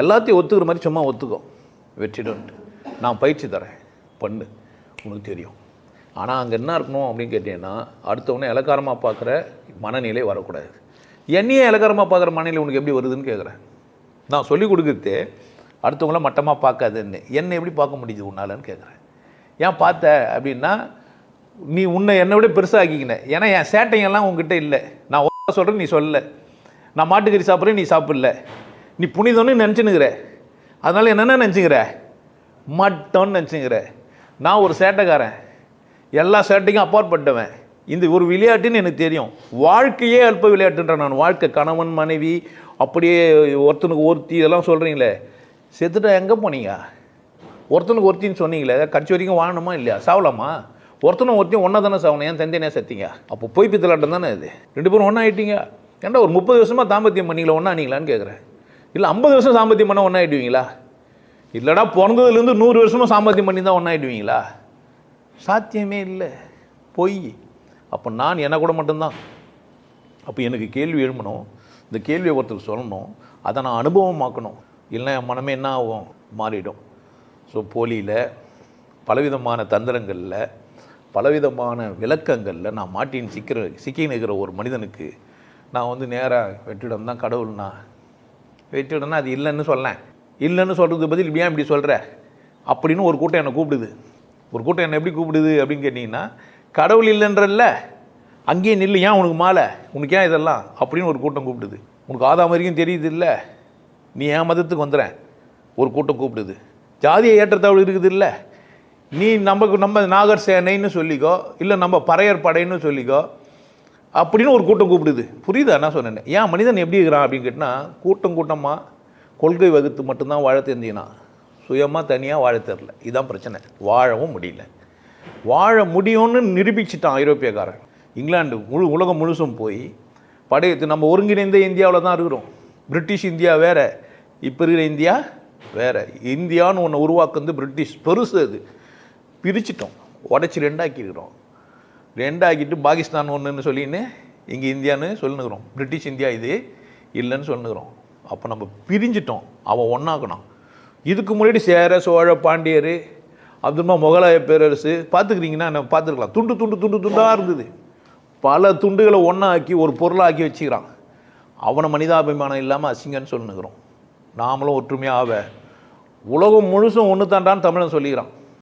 எல்லாத்தையும் ஒத்துக்கிற மாதிரி சும்மா ஒத்துக்கோ. வெற்றிடன்ட்டு நான் பயிற்சி தரேன். பண்ணு. உனக்கு தெரியும். ஆனால் அங்கே என்ன இருக்கணும் அப்படின்னு கேட்டீங்கன்னா அடுத்தவனே இலக்காரமாக பார்க்குற மனநிலை வரக்கூடாது. என்னையே இலக்காரமாக பார்க்குற மனநிலை உனக்கு எப்படி வருதுன்னு கேட்குறேன் நான் சொல்லிக் கொடுக்குறது அடுத்தவங்கள மட்டமாக பார்க்காதுன்னு. என்னை எப்படி பார்க்க முடியுது உன்னாலன்னு கேட்குறேன் ஏன் பார்த்த அப்படின்னா நீ உன்னை என்னை விட பெருசாக்கிக்கின. ஏன்னா என் சேட்டையெல்லாம் உங்ககிட்ட இல்லை. நான் சொல்கிறேன் நீ சொல்லலை. நான் மாட்டுக்கறி சாப்பிட்றேன் நீ சாப்பிடல. நீ புனிதம்னு நினச்சினுக்கிற அதனால் என்னென்ன நினச்சிக்கிற? மட்டம்னு நினச்சிக்கிற. நான் ஒரு சேட்டைக்காரன். எல்லா சேட்டைக்கும் அப்பாற்பட்டவன். இந்த ஒரு விளையாட்டுன்னு எனக்கு தெரியும். வாழ்க்கையே அல்ப விளையாட்டுன்ற நான். வாழ்க்கை கணவன் மனைவி அப்படியே ஒருத்தனுக்கு ஒருத்தி இதெல்லாம் சொல்கிறீங்களே செத்துட்டா எங்கே போனீங்க? ஒருத்தனுக்கு ஒருத்தின்னு சொன்னீங்களே. கட்சி வரைக்கும் வாழணுமா இல்லையா? சாவலாமா? ஒருத்தனும் ஒருத்தையும் ஒன்றா தானே சாவணும். ஏன் தந்தையனே செத்தீங்க? அப்போ பொய் பித்தலாட்டம் தானே இது? ரெண்டு பேரும் ஒன்றா ஆகிட்டீங்க ஏன்டா ஒரு முப்பது வருஷமாக தாம்பத்தியம் பண்ணீங்களா? ஒன்றா ஆனீங்களான்னு கேட்குறேன் இல்லை ஐம்பது வருஷம் சாம்பத்தியம் பண்ணால் ஒன்றா ஆயிடுவீங்களா இல்லைடா பிறந்ததுலேருந்து நூறு வருஷமும் சாம்பத்தியம் பண்ணி தான் ஒன்றா ஆயிடுவீங்களா சாத்தியமே இல்லை. பொய். அப்போ நான் என்ன கூட மட்டும்தான். அப்போ எனக்கு கேள்வி எழுமணும் இந்த கேள்வியை ஒருத்தர் சொல்லணும். அதை நான் அனுபவமாக்கணும். இல்லைன்னா என் மனமே என்ன ஆகும்? மாறிடும். ஸோ போலியில் பலவிதமான தந்திரங்களில் பலவிதமான விளக்கங்களில் நான் மாட்டின்னு சிக்கிற சிக்கி நிற்கிற ஒரு மனிதனுக்கு நான் வந்து நேராக வெற்றிடம் தான் கடவுள்னா வெற்றிடம்னா அது இல்லைன்னு சொல்லேன். இல்லைன்னு சொல்கிறதுக்கு பதில் ஏன் இப்படி சொல்கிற அப்படின்னு ஒரு கூட்டம் என்னை கூப்பிடுது. ஒரு கூட்டம் என்னை எப்படி கூப்பிடுது அப்படின்னு கேட்டிங்கன்னா கடவுள் இல்லைன்றல்ல அங்கேயே நில்லு ஏன் உனக்கு மாலை? உனக்கு ஏன் இதெல்லாம்? அப்படின்னு ஒரு கூட்டம் கூப்பிடுது. உனக்கு ஆதாம் வரைக்கும் தெரியுது இல்லை நீ என் மதத்துக்கு வந்துடுறேன் ஒரு கூட்டம் கூப்பிடுது. ஜாதிய ஏற்றத்தாழ்வு இருக்குது இல்லை நீ நமக்கு நம்ம நாகர் சேனைன்னு சொல்லிக்கோ இல்லை நம்ம பறையர் படைன்னு சொல்லிக்கோ அப்படின்னு ஒரு கூட்டம் கூப்பிடுது. புரியுதா? நான் சொன்னேன். ஏன் மனிதன் எப்படி இருக்கிறான் அப்படின்னு கேட்டால் கூட்டம் கூட்டமாக கொள்கை வகுத்து மட்டும்தான் வாழ தெரிஞ்சினா சுயமாக தனியாக வாழ தெரில. இதுதான் பிரச்சனை. வாழவும் முடியல. வாழ முடியும்னு நிரூபிச்சிட்டான் ஐரோப்பியக்காரன். இங்கிலாந்து முழு உலகம் முழுசும் போய் படையெடுத்து நம்ம ஒருங்கிணைந்த இந்தியாவில் தான் இருக்கிறோம். பிரிட்டிஷ் இந்தியா வேற இப்போ இருக்கிற இந்தியா வேற. இந்தியான்னு ஒன்று உருவாக்குறது பிரிட்டிஷ். பெருசு அது. பிரிச்சிட்டோம். உடச்சி ரெண்டாக்கியிருக்கிறோம். ரெண்டாக்கிட்டு பாகிஸ்தான் ஒன்றுன்னு சொல்லின்னு இங்கே இந்தியான்னு சொல்லுனுக்குறோம். பிரிட்டிஷ் இந்தியா இது இல்லைன்னு சொல்லுனுக்குறோம். அப்போ நம்ம பிரிஞ்சிட்டோம். அவன் ஒன்றாக்கணும் இதுக்கு முன்னாடி சேர சோழ பாண்டியர் அப்துல்மா முகலாய பேரரசு பார்த்துக்கிறீங்கன்னா நம்ம பார்த்துருக்கலாம். துண்டு துண்டு துண்டு துண்டாக இருந்தது. பல துண்டுகளை ஒன்றாக்கி ஒரு பொருளாக்கி வச்சுக்கிறான். அவனை மனிதாபிமானம் இல்லாமல் அசிங்கன்னு சொல்லுனுக்குறோம். நாமளும் ஒற்றுமையாக ஆவ. உலகம் முழுசும் ஒன்று தாண்டான்னு தமிழன் சொல்லிக்கிறான்.